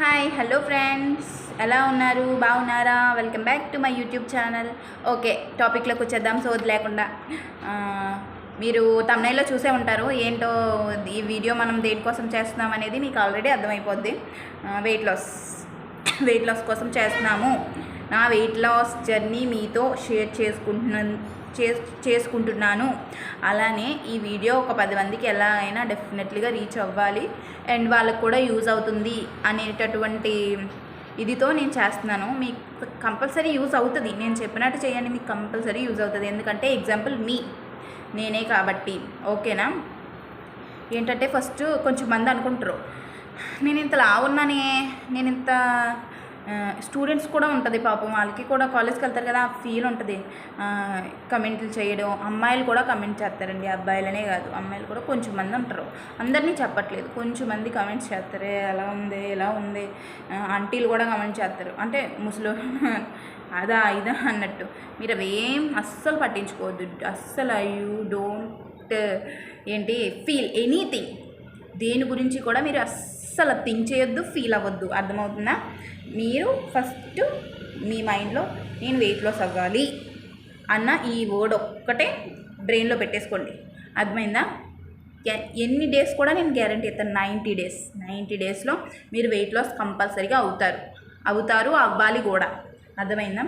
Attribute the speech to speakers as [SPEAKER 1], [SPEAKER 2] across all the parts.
[SPEAKER 1] Hi hello friends ఎలా ఉన్నారు? బాగున్నారా? Welcome back to my YouTube channel okay టాపిక్లోకి వచ్చేద్దాం. సోది లేకుండా. మీరు తమిళలో చూసే ఉంటారు. ఏంటో ఈ వీడియో మనం దేనికోసం చేస్తున్నాం అనేది మీకు ఆల్రెడీ అర్థమైపోద్ది. వెయిట్ లాస్ వెయిట్ లాస్ కోసం చేస్తున్నాము. నా వెయిట్ లాస్ జర్నీ మీతో షేర్ చేసుకుంటున్నాను చేసుకుంటున్నాను. అలానే ఈ వీడియో ఒక పది మందికి ఎలా అయినా డెఫినెట్లీగా రీచ్ అవ్వాలి. అండ్ వాళ్ళకు కూడా యూజ్ అవుతుంది అనేటటువంటి ఇదితో నేను చేస్తున్నాను. మీకు కంపల్సరీ యూజ్ అవుతుంది. నేను చెప్పినట్టు చేయండి మీకు కంపల్సరీ యూజ్ అవుతుంది. ఎందుకంటే ఎగ్జాంపుల్ మీ నేనే కాబట్టి. ఓకేనా? ఏంటంటే ఫస్ట్ కొంచెం మంది అనుకుంటారు నేను ఇంత లావున్నానే నేను ఇంత స్టూడెంట్స్ కూడా ఉంటుంది పాపం. వాళ్ళకి కూడా కాలేజ్కి వెళ్తారు కదా ఆ ఫీల్ ఉంటుంది. కమెంట్లు చేయడం అమ్మాయిలు కూడా కమెంట్ చేస్తారండి. అబ్బాయిలనే కాదు అమ్మాయిలు కూడా కొంచెం మంది ఉంటారు. అందరినీ చెప్పట్లేదు. కొంచెం మంది కమెంట్స్ చేస్తారు ఎలా ఉంది ఎలా ఉంది? ఆంటీలు కూడా కమెంట్ చేస్తారు. అంటే ముసలి అదా ఇదా అన్నట్టు. మీరు అవేం అస్సలు పట్టించుకోవద్దు. అస్సలు యూ డోంట్ ఏంటి ఫీల్ ఎనీథింగ్ దేని గురించి కూడా మీరు అస్సలు థింక్ చేయొద్దు ఫీల్ అవ్వద్దు. అర్థమవుతుందా? మీరు ఫస్ట్ మీ మైండ్లో నేను వెయిట్ లాస్ అవ్వాలి అన్న ఈ వర్డ్ ఒక్కటే బ్రెయిన్లో పెట్టేసుకోండి. అర్థమైందా? ఎన్ని డేస్ కూడా నేను గ్యారంటీ ఇస్తాను. Ninety days. నైంటీ డేస్లో మీరు వెయిట్ లాస్ కంపల్సరీగా అవుతారు. అవుతారు అవ్వాలి కూడా. అర్థమైందా?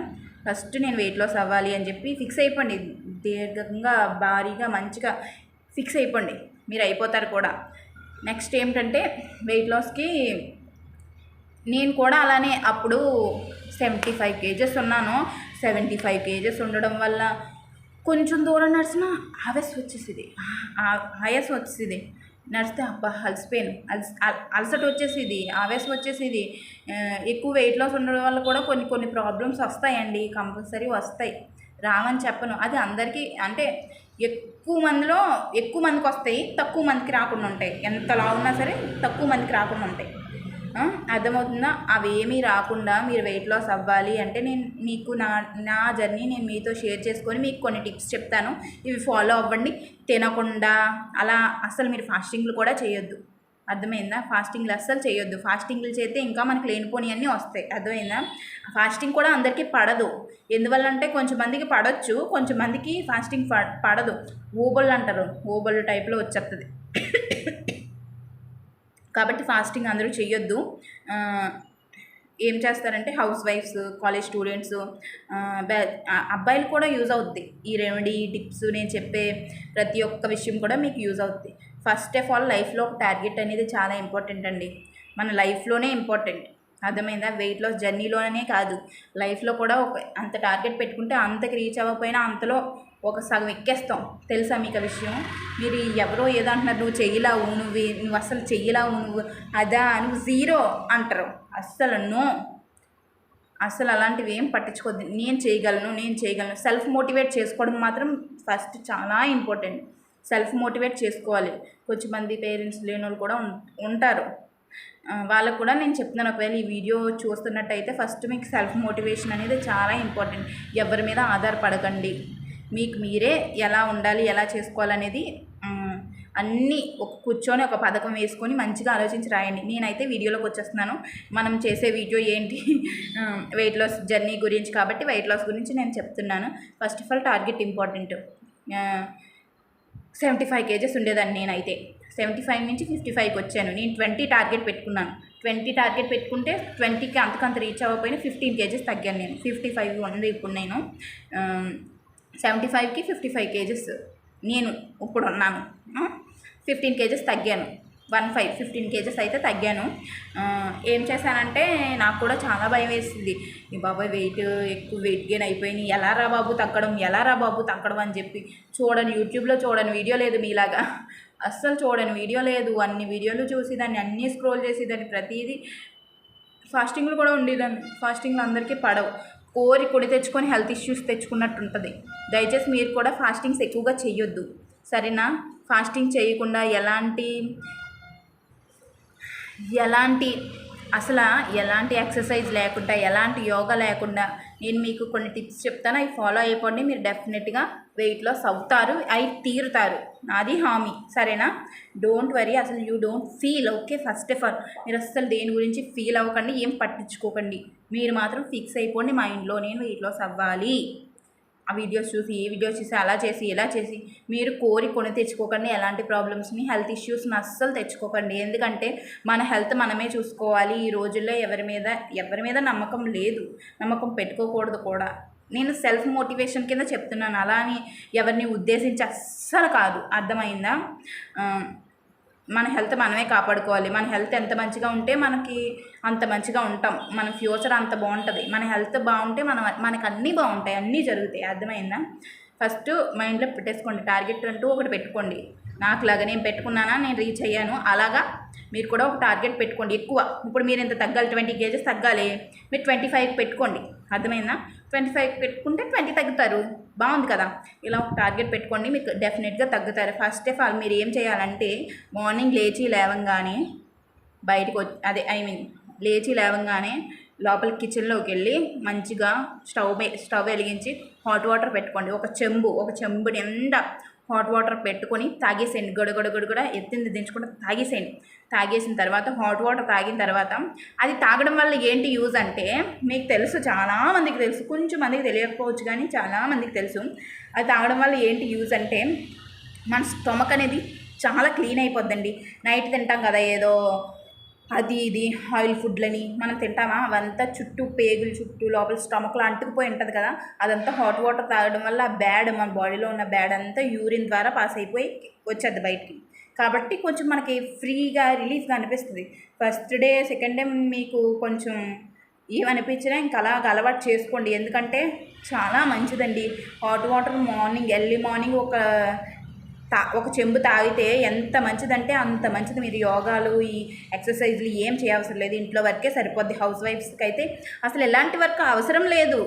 [SPEAKER 1] ఫస్ట్ నేను వెయిట్ లాస్ అవ్వాలి అని చెప్పి ఫిక్స్ అయిపోండి. దీర్ఘంగా భారీగా మంచిగా ఫిక్స్ అయిపోండి. మీరు అయిపోతారు కూడా. నెక్స్ట్ ఏమిటంటే వెయిట్ లాస్కి నేను కూడా అలానే అప్పుడు సెవెంటీ ఫైవ్ కేజెస్ ఉన్నాను. సెవెంటీ ఫైవ్ కేజెస్ ఉండడం వల్ల కొంచెం దూరం నడిచిన ఆవేశం వచ్చేసింది. ఆ- ఆయాసం వచ్చేసింది. నడిస్తే అబ్బా అలసిపోయాను. అలసి అలసట వచ్చేసేది ఆవేశం వచ్చేసేది. ఎక్కువ వెయిట్ లాస్ ఉండడం వల్ల కూడా కొన్ని కొన్ని ప్రాబ్లమ్స్ వస్తాయండి. కంపల్సరీ వస్తాయి. రావని చెప్పను. అది అందరికీ అంటే ఎక్కువ మందిలో ఎక్కువ మందికి వస్తాయి తక్కువ మందికి రాకుండా ఉంటాయి. ఎంత ఉన్నా సరే తక్కువ మందికి రాకుండా ఉంటాయి. అర్థమవుతుందా? అవేమీ రాకుండా మీరు వెయిట్ లాస్ అవ్వాలి అంటే నేను మీకు నా నా జర్నీ నేను మీతో షేర్ చేసుకొని మీకు కొన్ని టిప్స్ చెప్తాను. ఇవి ఫాలో అవ్వండి. తినకుండా అలా అసలు మీరు ఫాస్టింగ్లు కూడా చేయొద్దు. అర్థమైందా? ఫాస్టింగ్లు అస్సలు చేయొద్దు. ఫాస్టింగ్లు చేస్తే ఇంకా మనకు లేనిపోని అన్నీ వస్తాయి. అర్థమైందా? ఫాస్టింగ్ కూడా అందరికీ పడదు. ఎందువల్ల అంటే కొంచెం మందికి పడవచ్చు కొంచెం మందికి ఫాస్టింగ్ పడదు. ఊబళ్ళు అంటారు. ఊబళ్ళు టైప్లో వచ్చేస్తుంది కాబట్టి ఫాస్టింగ్ అందరూ చేయొద్దు ఏం చేస్తారంటే హౌస్ వైఫ్స్ కాలేజ్ స్టూడెంట్స్ అబ్బాయిలు కూడా యూజ్ అవుద్ది. ఈ రెమెడీ టిప్స్ నేను చెప్పే ప్రతి ఒక్క విషయం కూడా మీకు యూజ్ అవుద్ది. ఫస్ట్ ఆఫ్ ఆల్ లైఫ్లో ఒక టార్గెట్ అనేది చాలా ఇంపార్టెంట్ అండి. మన లైఫ్లోనే ఇంపార్టెంట్. అర్థమైందా? వెయిట్ లాస్ జర్నీలోనే కాదు. లైఫ్లో కూడా ఒక అంత టార్గెట్ పెట్టుకుంటే అంతకి రీచ్ అవ్వకపోయినా అంతలో ఒక సగం ఎక్కేస్తాం. తెలుసా మీకు ఆ విషయం? మీరు ఎవరో ఏదో అంటున్నారు నువ్వు చెయ్యలావు నువ్వు నువ్వు అసలు చెయ్యలావు నువ్వు అదా నువ్వు జీరో అంటారు. అస్సలు నో. అసలు అలాంటివి ఏం పట్టించుకోద్దు నేను చేయగలను నేను చేయగలను. సెల్ఫ్ మోటివేట్ చేసుకోవడం మాత్రం ఫస్ట్ చాలా ఇంపార్టెంట్. సెల్ఫ్ మోటివేట్ చేసుకోవాలి. కొంచెం మంది పేరెంట్స్ లేని వాళ్ళు కూడా ఉంటారు. వాళ్ళకు కూడా నేను చెప్తున్నాను. ఒకవేళ ఈ వీడియో చూస్తున్నట్టయితే ఫస్ట్ మీకు సెల్ఫ్ మోటివేషన్ అనేది చాలా ఇంపార్టెంట్. ఎవరి మీద ఆధారపడకండి. మీకు మీరే ఎలా ఉండాలి ఎలా చేసుకోవాలనేది అన్నీ ఒక కూర్చొని ఒక పథకం వేసుకొని మంచిగా ఆలోచించి రాయండి. నేనైతే వీడియోలోకి వచ్చేస్తున్నాను. మనం చేసే వీడియో ఏంటి? వెయిట్ లాస్ జర్నీ గురించి కాబట్టి వెయిట్ లాస్ గురించి నేను చెప్తున్నాను. First of all target important seventy five kgs ఉండేదాన్ని నేనైతే. సెవెంటీ ఫైవ్ నుంచి ఫిఫ్టీ ఫైవ్కి వచ్చాను. నేను ట్వంటీ టార్గెట్ పెట్టుకున్నాను. ట్వంటీ టార్గెట్ పెట్టుకుంటే ట్వంటీకి అంతకంత రీచ్ అవ్వకపోయినా ఫిఫ్టీన్ కేజెస్ తగ్గాను నేను. ఫిఫ్టీ ఫైవ్ ఉంది ఇప్పుడు నేను. సెవెంటీ ఫైవ్కి ఫిఫ్టీ ఫైవ్ కేజెస్ నేను ఇప్పుడు ఉన్నాను. ఫిఫ్టీన్ కేజెస్ తగ్గాను. వన్ ఫైవ్ ఫిఫ్టీన్ కేజెస్ అయితే తగ్గాను. ఏం చేశానంటే నాకు కూడా చాలా భయం వేసింది. ఈ బాబాయ్ వెయిట్ ఎక్కువ వెయిట్ గెయిన్ అయిపోయింది ఎలా రా బాబు తగ్గడం? ఎలా రా బాబు తగ్గడం? అని చెప్పి చూడని. యూట్యూబ్లో చూడని. వీడియో లేదు మీలాగా. అస్సలు చూడని. వీడియో లేదు. అన్ని వీడియోలు చూసి దాన్ని అన్నీ స్క్రోల్ చేసి దాన్ని ప్రతిదీ ఫాస్టింగ్లు కూడా ఉండేదాన్ని. ఫాస్టింగ్లు అందరికీ పడవు. కోరి కొడి తెచ్చుకొని హెల్త్ ఇష్యూస్ తెచ్చుకున్నట్టు ఉంటుంది దయచేసి మీరు కూడా ఫాస్టింగ్స్ ఎక్కువగా చెయ్యొద్దు. సరేనా? ఫాస్టింగ్ చేయకుండా ఎలాంటి ఎలాంటి అసలు ఎలాంటి ఎక్సర్సైజ్ లేకుండా ఎలాంటి యోగా లేకుండా నేను మీకు కొన్ని టిప్స్ చెప్తాను. అవి ఫాలో అయిపోండి. మీరు డెఫినెట్గా వెయిట్ లాస్ అవుతారు. అవి తీరుతారు. నాది హామీ. సరేనా? డోంట్ వరీ అసలు you don't feel okay first of all మీరు అసలు దేని గురించి ఫీల్ అవ్వకండి. ఏం పట్టించుకోకండి. మీరు మాత్రం ఫిక్స్ అయిపోండి. మా ఇంట్లో నేను వెయిట్ లాస్ అవ్వాలి. ఆ వీడియోస్ చూసి ఏ వీడియోస్ చూసి అలా చేసి ఇలా చేసి మీరు కోరి కొని తెచ్చుకోకండి. ఎలాంటి ప్రాబ్లమ్స్ని హెల్త్ ఇష్యూస్ని అస్సలు తెచ్చుకోకండి. ఎందుకంటే మన హెల్త్ మనమే చూసుకోవాలి. ఈ రోజుల్లో ఎవరి మీద ఎవరి మీద నమ్మకం లేదు. నమ్మకం పెట్టుకోకూడదు కూడా. నేను సెల్ఫ్ మోటివేషన్ కింద చెప్తున్నాను. అలా అని ఎవరిని ఉద్దేశించి అస్సలు కాదు. అర్థమైందా? మన హెల్త్ మనమే కాపాడుకోవాలి. మన హెల్త్ ఎంత మంచిగా ఉంటే మనకి అంత మంచిగా ఉంటాం. మన ఫ్యూచర్ అంత బాగుంటుంది. మన హెల్త్ బాగుంటే మన మనకు అన్నీ బాగుంటాయి. అన్నీ జరుగుతాయి. అర్థమైందా? ఫస్ట్ మైండ్లో పెట్టేసుకోండి. టార్గెట్ అంటూ ఒకటి పెట్టుకోండి. నాకు లాగా నేను పెట్టుకున్నానా? నేను రీచ్ అయ్యాను. అలాగా మీరు కూడా ఒక టార్గెట్ పెట్టుకోండి ఎక్కువ. ఇప్పుడు మీరు ఇంత తగ్గాలి. ట్వంటీ కేజెస్ తగ్గాలి. మీరు ట్వంటీ ఫైవ్ పెట్టుకోండి. అర్థమైందా? ట్వంటీ ఫైవ్ పెట్టుకుంటే ట్వంటీ తగ్గుతారు. బాగుంది కదా? ఇలా ఒక టార్గెట్ పెట్టుకోండి మీకు డెఫినెట్గా తగ్గుతారు. ఫస్ట్ ఆఫ్ ఆల్ మీరు ఏం చేయాలంటే మార్నింగ్ లేచి లేవంగానే బయటకు వచ్చి అదే ఐ మీన్ లేచి లేవంగానే లోపల కిచెన్లోకి వెళ్ళి మంచిగా స్టవ్ స్టవ్ వెలిగించి హాట్ వాటర్ పెట్టుకోండి. ఒక చెంబు ఒక చెంబు నిండా హాట్ వాటర్ పెట్టుకొని తాగేసేయండి. గొడగొడ గొడగొడ ఎత్తింది దించకుండా తాగేసేయండి. తాగేసిన తర్వాత హాట్ వాటర్ తాగిన తర్వాత అది తాగడం వల్ల ఏంటి యూజ్ అంటే మీకు తెలుసు చాలా మందికి తెలుసు కొంచెం మందికి తెలియకపోవచ్చు కానీ చాలా మందికి తెలుసు. అది తాగడం వల్ల ఏంటి యూజ్ అంటే మన స్టొమక్ అనేది చాలా క్లీన్ అయిపోద్దండి. నైట్ తింటాం కదా ఏదో అది ఇది ఆయిల్ ఫుడ్లని మనం తింటామా? అవంతా చుట్టూ పేగులు చుట్టూ లోపల స్టమక్లో అంటుకుపోయి ఉంటుంది కదా అదంతా హాట్ వాటర్ తాగడం వల్ల ఆ బ్యాడ్ మన బాడీలో ఉన్న బ్యాడ్ అంతా యూరిన్ ద్వారా పాస్ అయిపోయి వచ్చేది బయటికి. కాబట్టి కొంచెం మనకి ఫ్రీగా రిలీఫ్గా అనిపిస్తుంది. ఫస్ట్ డే సెకండ్ డే మీకు కొంచెం ఏమనిపించినా ఇంకా అలాగ అలవాటు చేసుకోండి. ఎందుకంటే చాలా మంచిదండి. Hot water morning early morning ఒక తా ఒక చెంబు తాగితే ఎంత మంచిదంటే అంత మంచిది. మీరు యోగాలు ఈ ఎక్సర్సైజ్లు ఏం చేయవసరం లేదు. ఇంట్లో వరకే సరిపోద్ది. హౌస్ వైఫ్స్కి అయితే అసలు ఎలాంటి వర్క్ అవసరం లేదు.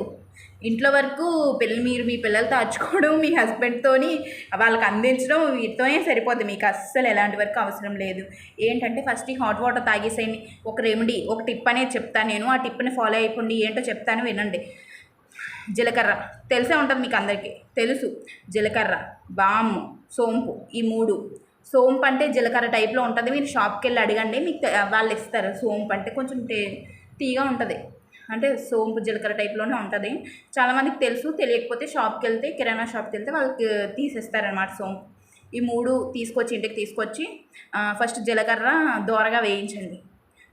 [SPEAKER 1] ఇంట్లో వరకు పిల్లలు మీరు మీ పిల్లలతో అచ్చుకోవడం మీ హస్బెండ్తోని వాళ్ళకి అందించడం వీటితోనే సరిపోద్ది. మీకు అస్సలు ఎలాంటి వరకు అవసరం లేదు. ఏంటంటే ఫస్ట్ ఈ హాట్ వాటర్ తాగేసేయండి. ఒక రెమెడీ ఒక టిప్ అనేది చెప్తాను నేను. ఆ టిప్ని ఫాలో అయిపోండి. ఏంటో చెప్తాను వినండి. జీలకర్ర. తెలిసే ఉంటుంది మీకు అందరికీ తెలుసు. జీలకర్ర బాము సోంపు ఈ మూడు. సోంపు అంటే జీలకర్ర టైప్లో ఉంటుంది. మీరు షాప్కి వెళ్ళి అడగండి. మీకు వాళ్ళు ఇస్తారు సోంపు అంటే కొంచెం టే తీగా ఉంటుంది. అంటే సోంపు జీలకర్ర టైప్లోనే ఉంటుంది. చాలామందికి తెలుసు. తెలియకపోతే షాప్కి వెళ్తే కిరాణా షాప్కి వెళ్తే వాళ్ళకి తీసేస్తారనమాట సోంపు. ఈ మూడు తీసుకొచ్చి ఇంటికి తీసుకొచ్చి ఫస్ట్ జీలకర్ర దోరగా వేయించండి.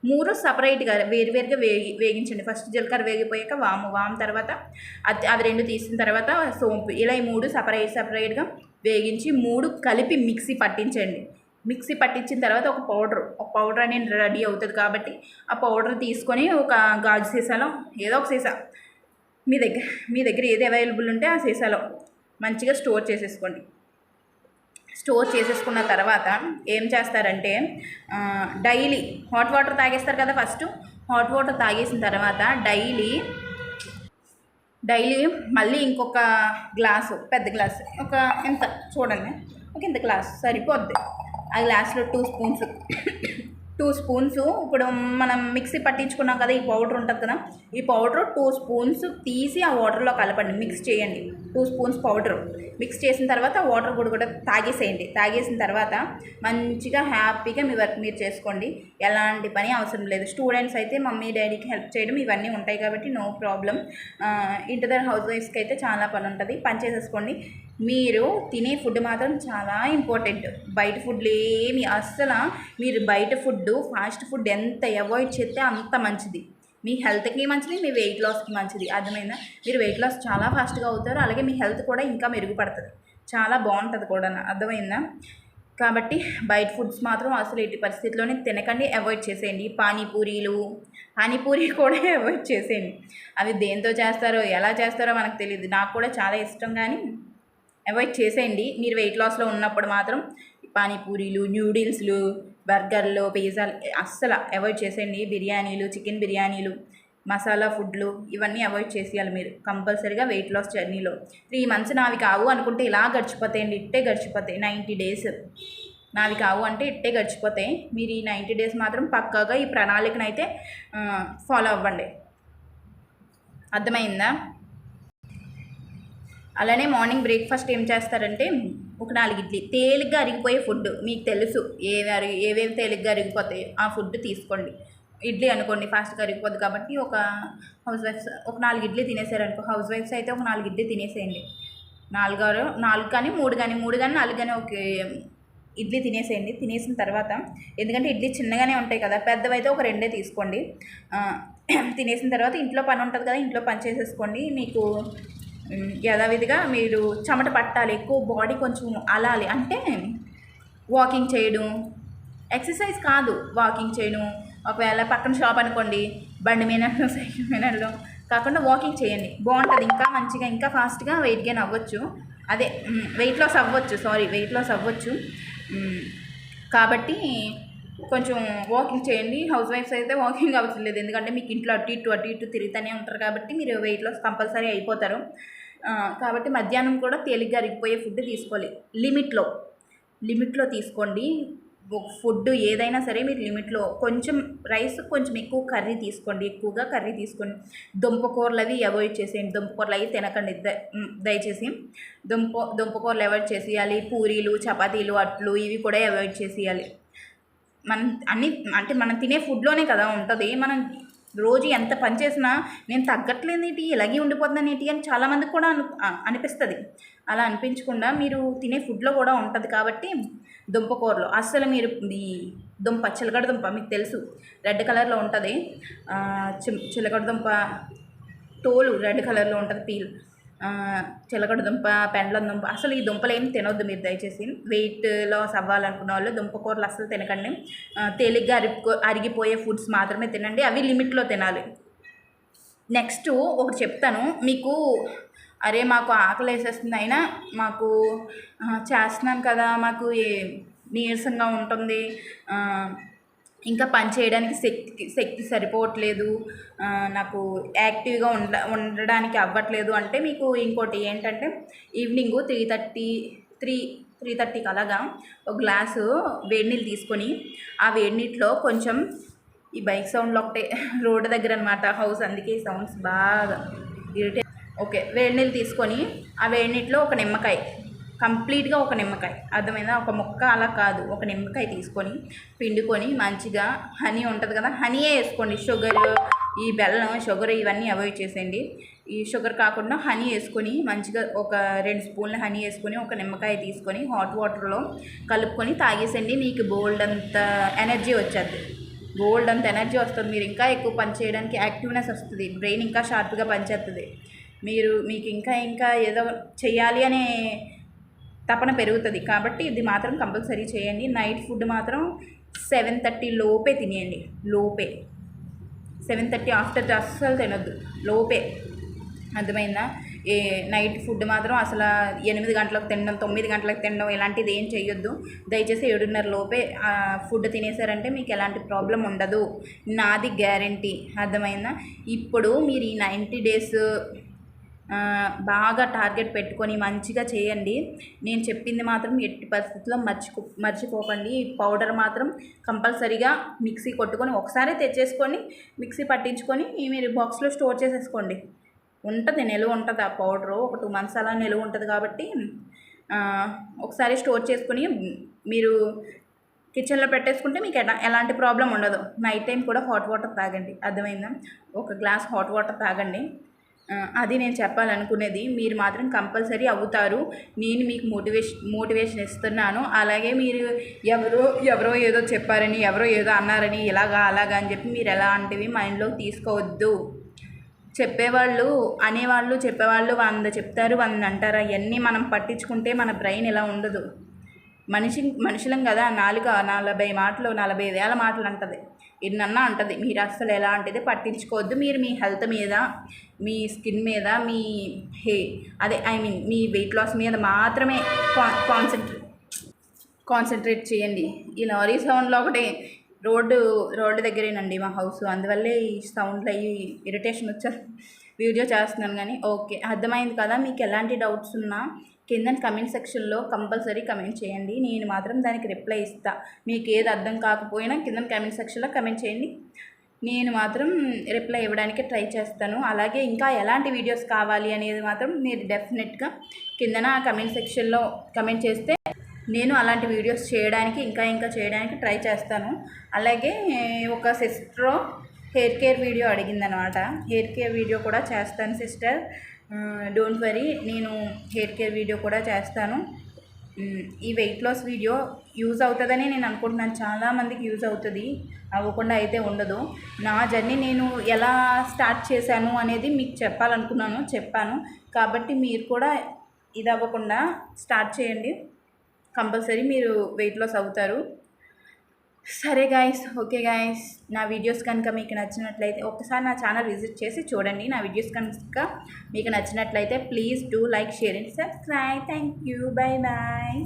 [SPEAKER 1] మూడు సపరేట్గా వేరువేరుగా వేగి వేగించండి. ఫస్ట్ జీలకర్ర వేగిపోయాక వాము వాము తర్వాత అది అవి రెండు తీసిన తర్వాత సోంపు. ఇలా ఈ మూడు సపరేట్ సపరేట్గా వేగించి మూడు కలిపి మిక్సీ పట్టించండి. మిక్సీ పట్టించిన తర్వాత ఒక పౌడర్ ఒక పౌడర్ అనేది రెడీ అవుతుంది కాబట్టి ఆ పౌడర్ తీసుకొని ఒక గాజు సీసాలో ఏదో ఒక సీసా. మీ దగ్గర మీ దగ్గర ఏది అవైలబుల్ ఉంటే ఆ సీసాలో మంచిగా స్టోర్ చేసేసుకోండి. స్టోర్ చేసేసుకున్న తర్వాత ఏం చేస్తారంటే డైలీ హాట్ వాటర్ తాగేస్తారు కదా ఫస్ట్. హాట్ వాటర్ తాగేసిన తర్వాత డైలీ డైలీ మళ్ళీ ఇంకొక గ్లాసు పెద్ద గ్లాస్ ఒక ఎంత చూడండి ఒక ఇంత గ్లాస్ సరిపోద్ది. ఆ గ్లాస్లో టూ స్పూన్స్ టూ స్పూన్స్. ఇప్పుడు మనం మిక్సీ పట్టించుకున్నాం కదా ఈ పౌడర్ ఉంటుంది కదా ఈ పౌడర్ టూ స్పూన్స్ తీసి ఆ వాటర్లో కలపండి. మిక్స్ చేయండి. Two spoons powder. మిక్స్ చేసిన తర్వాత వాటర్ కూడా కూడా తాగేసేయండి. తాగేసిన తర్వాత మంచిగా హ్యాపీగా మీ వర్క్ మీరు చేసుకోండి. ఎలాంటి పని అవసరం లేదు. స్టూడెంట్స్ అయితే మమ్మీ డాడీకి హెల్ప్ చేయడం ఇవన్నీ ఉంటాయి కాబట్టి నో ప్రాబ్లం. ఇంటి దగ్గర హౌస్ వైఫ్స్కి అయితే చాలా పని ఉంటుంది. పని చేసేసుకోండి. మీరు తినే ఫుడ్ మాత్రం చాలా ఇంపార్టెంట్. బయట ఫుడ్లు ఏమి అస్సలు మీరు బయట ఫుడ్ ఫాస్ట్ ఫుడ్ ఎంత అవాయిడ్ చేస్తే అంత మంచిది. మీ హెల్త్కి మంచిది మీ వెయిట్ లాస్కి మంచిది. అర్థమైందా? మీరు వెయిట్ లాస్ చాలా ఫాస్ట్గా అవుతారు అలాగే మీ హెల్త్ కూడా ఇంకా మెరుగుపడుతుంది. చాలా బాగుంటుంది కూడా అర్థమైందా? కాబట్టి బయట ఫుడ్స్ మాత్రం అసలు ఎట్టి పరిస్థితిలోనే తినకండి అవాయిడ్ చేసేయండి. పానీపూరీలు పానీపూరి కూడా అవాయిడ్ చేసేయండి. అవి దేంతో చేస్తారో ఎలా చేస్తారో మనకు తెలియదు నాకు కూడా చాలా ఇష్టం కానీ అవాయిడ్ చేసేయండి. మీరు వెయిట్ లాస్లో ఉన్నప్పుడు మాత్రం పానీపూరీలు న్యూడిల్స్లు బర్గర్లు పిజ్జాలు అస్సలు అవాయిడ్ చేసేయండి. బిర్యానీలు చికెన్ బిర్యానీలు మసాలా ఫుడ్లు ఇవన్నీ అవాయిడ్ చేసేయాలి మీరు. కంపల్సరీగా వెయిట్ లాస్ జర్నీలో త్రీ మంత్స్ నావి కావు అనుకుంటే ఇలా గడిచిపోతాయండి. ఇట్టే గడిచిపోతాయి. నైంటీ డేస్ నావి కావు అంటే ఇట్టే గడిచిపోతాయి. మీరు ఈ నైంటీ డేస్ మాత్రం పక్కాగా ఈ ప్రణాళికనైతే ఫాలో అవ్వండి. అర్థమైందా? అలానే మార్నింగ్ బ్రేక్ఫాస్ట్ ఏం చేస్తారంటే ఒక నాలుగు ఇడ్లీ. తేలిగ్గా అరిగిపోయే ఫుడ్ మీకు తెలుసు. ఏవి అరిగి ఏవేవి తేలిగ్గా అరిగిపోతాయి ఆ ఫుడ్ తీసుకోండి. ఇడ్లీ అనుకోండి ఫాస్ట్గా అరిగిపోద్ది కాబట్టి ఒక హౌస్ వైఫ్స్ ఒక నాలుగు ఇడ్లీ తినేసారనుకో హౌస్ వైఫ్స్ అయితే ఒక నాలుగు ఇడ్లీ తినేసేయండి. నాలుగారు నాలుగు కానీ మూడు కానీ మూడు కానీ నాలుగు కానీ ఒక ఇడ్లీ తినేసేయండి. తినేసిన తర్వాత ఎందుకంటే ఇడ్లీ చిన్నగానే ఉంటాయి కదా పెద్దవైతే ఒక రెండే తీసుకోండి. తినేసిన తర్వాత ఇంట్లో పని ఉంటుంది కదా ఇంట్లో పని చేసేసుకోండి. మీకు యథావిధిగా మీరు చెమట పట్టాలి ఎక్కువ బాడీ కొంచెం అలాలి. అంటే వాకింగ్ చేయడం ఎక్సర్సైజ్ కాదు వాకింగ్ చేయడం. ఒకవేళ పక్కన షాప్ అనుకోండి బండి మీద సైకిల్ మీద కాకుండా వాకింగ్ చేయండి. బాగుంటుంది ఇంకా మంచిగా ఇంకా ఫాస్ట్గా వెయిట్ గెయిన్ అవ్వచ్చు. అదే వెయిట్ లాస్ అవ్వచ్చు సారీ వెయిట్ లాస్ అవ్వచ్చు. కాబట్టి కొంచెం వాకింగ్ చేయండి. హౌస్ వైఫ్స్ అయితే వాకింగ్ అవసరం లేదు. ఎందుకంటే మీకు ఇంట్లో అటు ఇటు అటు ఇటు తిరుగుతూనే ఉంటారు కాబట్టి మీరు వెయిట్ లాస్ కంపల్సరీ అయిపోతారు. కాబట్టి మధ్యాహ్నం కూడా తేలిగ్గా అరిగిపోయే ఫుడ్ తీసుకోవాలి. లిమిట్లో లిమిట్లో తీసుకోండి. ఫుడ్ ఏదైనా సరే మీరు లిమిట్లో. కొంచెం రైస్ కొంచెం ఎక్కువ కర్రీ తీసుకోండి. ఎక్కువగా కర్రీ తీసుకోండి. దుంపకూరలు అవి అవాయిడ్ చేసేయండి. దుంపకూరలు అవి తినకండి. ద- దయచేసి. దుంప దుంపకూరలు అవాయిడ్ చేసేయాలి. పూరీలు చపాతీలు అట్లు ఇవి కూడా అవాయిడ్ చేసేయాలి. మనం అన్ని అంటే మనం తినే ఫుడ్లోనే కదా ఉంటుంది. మనం రోజు ఎంత పని చేసినా నేను తగ్గట్లేదు ఏంటి? ఇలాగే ఉండిపోతున్నాను ఏంటి? అని చాలామందికి కూడా అను అనిపిస్తుంది. అలా అనిపించకుండా మీరు తినే ఫుడ్లో కూడా ఉంటుంది కాబట్టి దుంపకూరలు అస్సలు మీరు ఈ దుంప చిలకడ దుంప మీకు తెలుసు. రెడ్ కలర్లో ఉంటుంది. చి- చిలకడ దుంప తోలు రెడ్ కలర్లో ఉంటుంది పీల్. చిలకడ దుంప పెండ్లం దుంప అసలు ఈ దుంపలు ఏం తినొద్దు మీరు దయచేసి. వెయిట్ లాస్ అవ్వాలనుకున్న వాళ్ళు దుంపకూరలు అసలు తినకండి. తేలిగ్గా అరిగిపో అరిగిపోయే ఫుడ్స్ మాత్రమే తినండి. అవి లిమిట్లో తినాలి. నెక్స్ట్ ఒకటి చెప్తాను. మీకు అరే మాకు ఆకలి వేసేస్తుంది అయినా మాకు చేస్తున్నాం చేస్తున్నాను కదా మాకు ఏ- నీరసంగా ఉంటుంది. ఇంకా పని చేయడానికి శక్తి శక్తి సరిపోవట్లేదు. నాకు యాక్టివ్గా ఉండ ఉండడానికి అవ్వట్లేదు. అంటే మీకు ఇంకోటి ఏంటంటే evening three thirty three three థర్టీకి అలాగా ఒక గ్లాసు వేడి నీళ్ళు తీసుకొని ఆ వేడి నీటిలో కొంచెం ఈ బైక్ సౌండ్లు ఒకటే రోడ్డు దగ్గర అనమాట హౌస్ అందుకే సౌండ్స్ బాగా ఇరిటేట్. ఓకే వేడి నీళ్ళు తీసుకొని ఆ వేడి నీటిలో ఒక నిమ్మకాయ కంప్లీట్గా ఒక నిమ్మకాయ. అర్థమైందా? ఒక ముక్క అలా కాదు. ఒక నిమ్మకాయ తీసుకొని పిండుకొని మంచిగా హనీ ఉంటుంది కదా హనీయే వేసుకోండి. షుగర్ ఈ బెల్లం షుగర్ ఇవన్నీ అవాయిడ్ చేసేయండి. ఈ షుగర్ కాకుండా హనీ వేసుకొని మంచిగా ఒక రెండు స్పూన్ల హనీ వేసుకొని ఒక నిమ్మకాయ తీసుకొని హాట్ వాటర్లో కలుపుకొని తాగేసండి మీకు బోల్డ్ అంత ఎనర్జీ వచ్చేది. బోల్డ్ అంత ఎనర్జీ వస్తుంది. మీరు ఇంకా ఎక్కువ పని చేయడానికి యాక్టివ్నెస్ వస్తుంది. బ్రెయిన్ ఇంకా షార్ప్గా పనిచేస్తుంది. మీరు మీకు ఇంకా ఇంకా ఏదో చేయాలి అనే తపన పెరుగుతుంది. కాబట్టి ఇది మాత్రం కంపల్సరీ చేయండి. నైట్ ఫుడ్ మాత్రం సెవెన్ థర్టీ లోపే తినేయండి. లోపే. సెవెన్ థర్టీ ఆఫ్టర్ అస్సలు తినొద్దు. లోపే. అర్థమైందా? ఏ నైట్ ఫుడ్ మాత్రం అసలు ఎనిమిది గంటలకు తినడం తొమ్మిది గంటలకు తినడం ఇలాంటిది ఏం చేయొద్దు దయచేసి ఏడున్నర లోపే ఫుడ్ తినేసారంటే మీకు ఎలాంటి ప్రాబ్లం ఉండదు. నాది గ్యారంటీ. అర్థమైందా? ఇప్పుడు మీరు ఈ నైంటీ డేస్ బాగా టార్గెట్ పెట్టుకొని మంచిగా చేయండి. నేను చెప్పింది మాత్రం ఎట్టి పరిస్థితుల్లో మర్చిపో మర్చిపోకండి. ఈ పౌడర్ మాత్రం కంపల్సరీగా మిక్సీ కొట్టుకొని ఒకసారి తెచ్చేసుకొని మిక్సీ పట్టించుకొని మీరు బాక్స్లో స్టోర్ చేసేసుకోండి. ఉంటుంది నిలువ ఉంటుంది ఆ పౌడరు. ఒక టూ మంత్స్ అలా నిలువ ఉంటుంది కాబట్టి ఒకసారి స్టోర్ చేసుకుని మీరు కిచెన్లో పెట్టేసుకుంటే మీకు ఎలా ఎలాంటి ప్రాబ్లం ఉండదు. నైట్ టైం కూడా హాట్ వాటర్ తాగండి. అర్థమైందా? ఒక గ్లాస్ హాట్ వాటర్ తాగండి. అది నేను చెప్పాలనుకునేది. మీరు మాత్రం కంపల్సరీ అవుతారు. నేను మీకు మోటివేషన్ మోటివేషన్ ఇస్తున్నాను. అలాగే మీరు ఎవరో ఎవరో ఏదో చెప్పారని ఎవరో ఏదో అన్నారని ఇలాగా అలాగా అని చెప్పి మీరు ఎలాంటివి మైండ్లో తీసుకోవద్దు. చెప్పేవాళ్ళు అనేవాళ్ళు చెప్పేవాళ్ళు వంద చెప్తారు వంద అంటారు. అవన్నీ మనం పట్టించుకుంటే మన బ్రెయిన్ ఇలా ఉండదు. మనిషి మనుషులం కదా. నాలుక నలభై మాటలు నలభై వేల మాటలు అంటది. ఇన్నన్నా అంటది. మీరు అస్సలు ఎలాంటిది పట్టించుకోవద్దు. మీరు మీ హెల్త్ మీద మీ స్కిన్ మీద మీ హే అదే ఐ మీన్ మీ వెయిట్ లాస్ మీద మాత్రమే కాన్సన్ట్రేట్ కాన్సన్ట్రేట్ చేయండి. ఈ లారీ సౌండ్లో ఒకటి రోడ్డు రోడ్డు దగ్గరేనండి మా హౌస్. అందువల్లే ఈ సౌండ్లు అయ్యి ఇరిటేషన్ వచ్చారు వీడియో చేస్తున్నాను కానీ. ఓకే అర్థమైంది కదా. మీకు ఎలాంటి డౌట్స్ ఉన్నా కింద కమెంట్ సెక్షన్లో కంపల్సరీ కమెంట్ చేయండి. నేను మాత్రం దానికి రిప్లై ఇస్తా. మీకు ఏది అర్థం కాకపోయినా కింద కమెంట్ సెక్షన్లో కమెంట్ చేయండి. నేను మాత్రం రిప్లై ఇవ్వడానికి ట్రై చేస్తాను. అలాగే ఇంకా ఎలాంటి వీడియోస్ కావాలి అనేది మాత్రం మీరు డెఫినెట్గా కిందన కమెంట్ సెక్షన్లో కమెంట్ చేస్తే నేను అలాంటి వీడియోస్ చేయడానికి ఇంకా ఇంకా చేయడానికి ట్రై చేస్తాను. అలాగే ఒక సిస్టర్ హెయిర్ కేర్ వీడియో అడిగిందనమాట. హెయిర్ కేర్ వీడియో కూడా చేస్తాను సిస్టర్. డోంట్ వరీ నేను హెయిర్ కేర్ వీడియో కూడా చేస్తాను. ఈ వెయిట్ లాస్ వీడియో యూజ్ అవుతుందని నేను అనుకుంటున్నాను. చాలామందికి యూజ్ అవుతుంది. అవ్వకుండా అయితే ఉండదు. నా జర్నీ నేను ఎలా స్టార్ట్ చేశాను అనేది మీకు చెప్పాలనుకున్నాను చెప్పాను. కాబట్టి మీరు కూడా ఇది అవ్వకుండా స్టార్ట్ చేయండి. కంపల్సరీ మీరు వెయిట్ లాస్ అవుతారు. సరే గాయస్ ఓకే గాయస్ నా వీడియోస్ కనుక మీకు నచ్చినట్లయితే ఒకసారి నా ఛానల్ విజిట్ చేసి చూడండి. నా వీడియోస్ కనుక మీకు నచ్చినట్లయితే please do like share and subscribe thank you bye bye